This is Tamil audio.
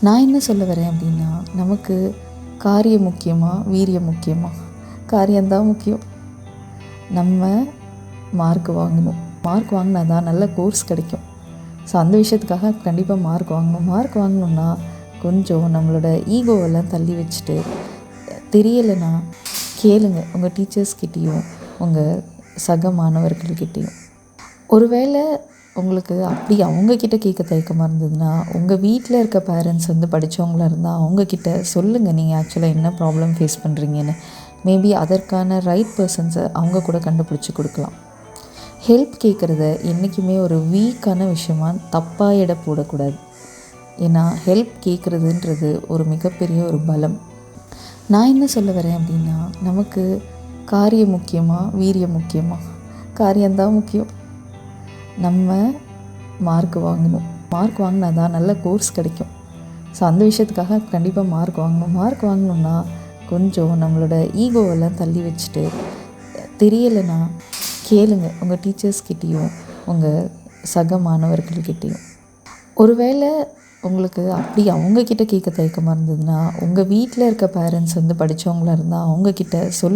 நான் என்ன சொல்ல வரேன் அப்படின்னா நமக்கு காரியம் முக்கியமா வீரியம் முக்கியமா? காரியம்தான் முக்கியம். நம்ம மார்க் வாங்கணும். மார்க் வாங்கினா தான் நல்ல கோர்ஸ் கிடைக்கும். ஸோ அந்த விஷயத்துக்காக கண்டிப்பாக மார்க் வாங்கணும். மார்க் வாங்கணுன்னா கொஞ்சம் நம்மளோட ஈகோவெல்லாம் தள்ளி வச்சுட்டு தெரியலைன்னா கேளுங்க. உங்கள் டீச்சர்ஸ்கிட்டேயும் உங்கள் சக மாணவர்கள்கிட்டேயும். ஒருவேளை உங்களுக்கு அப்படி அவங்கக்கிட்ட கேட்க தயக்கமாக இருந்ததுன்னா உங்கள் வீட்டில் இருக்க பேரண்ட்ஸ் வந்து படித்தவங்களாக இருந்தால் அவங்கக்கிட்ட சொல்லுங்கள் நீங்கள் ஆக்சுவலாக என்ன ப்ராப்ளம் ஃபேஸ் பண்ணுறீங்கன்னு மேபி அதற்கான ரைட் பர்சன்ஸை அவங்க கூட கண்டுபிடிச்சி கொடுக்கலாம். ஹெல்ப் கேட்குறத என்றைக்குமே ஒரு வீக்கான விஷயமா தப்பாக இட போடக்கூடாது. ஏன்னா ஹெல்ப் கேட்குறதுன்றது ஒரு மிகப்பெரிய ஒரு பலம். நான் என்ன சொல்ல வரேன் அப்படின்னா நமக்கு காரியம் முக்கியமாக வீரியம் முக்கியமாக காரியம்தான் முக்கியம். நம்ம மார்க் வாங்கணும். மார்க் வாங்கினா தான் நல்ல கோர்ஸ் கிடைக்கும். ஸோ அந்த விஷயத்துக்காக கண்டிப்பாக மார்க் வாங்கணும். மார்க் வாங்கணும்னா கொஞ்சம் நம்மளோட ஈகோவெல்லாம் தள்ளி வச்சுட்டு தெரியலைன்னா கேளுங்க. உங்கள் டீச்சர்ஸ்கிட்டேயும் உங்கள் சக மாணவர்கள்கிட்டேயும் ஒருவேளை உங்களுக்கு அப்படி அவங்கக்கிட்ட கேட்க தயக்கமாக இருந்ததுன்னா உங்கள் வீட்டில் இருக்க பேரண்ட்ஸ் வந்து படித்தவங்களா இருந்தால் அவங்கக்கிட்ட சொல்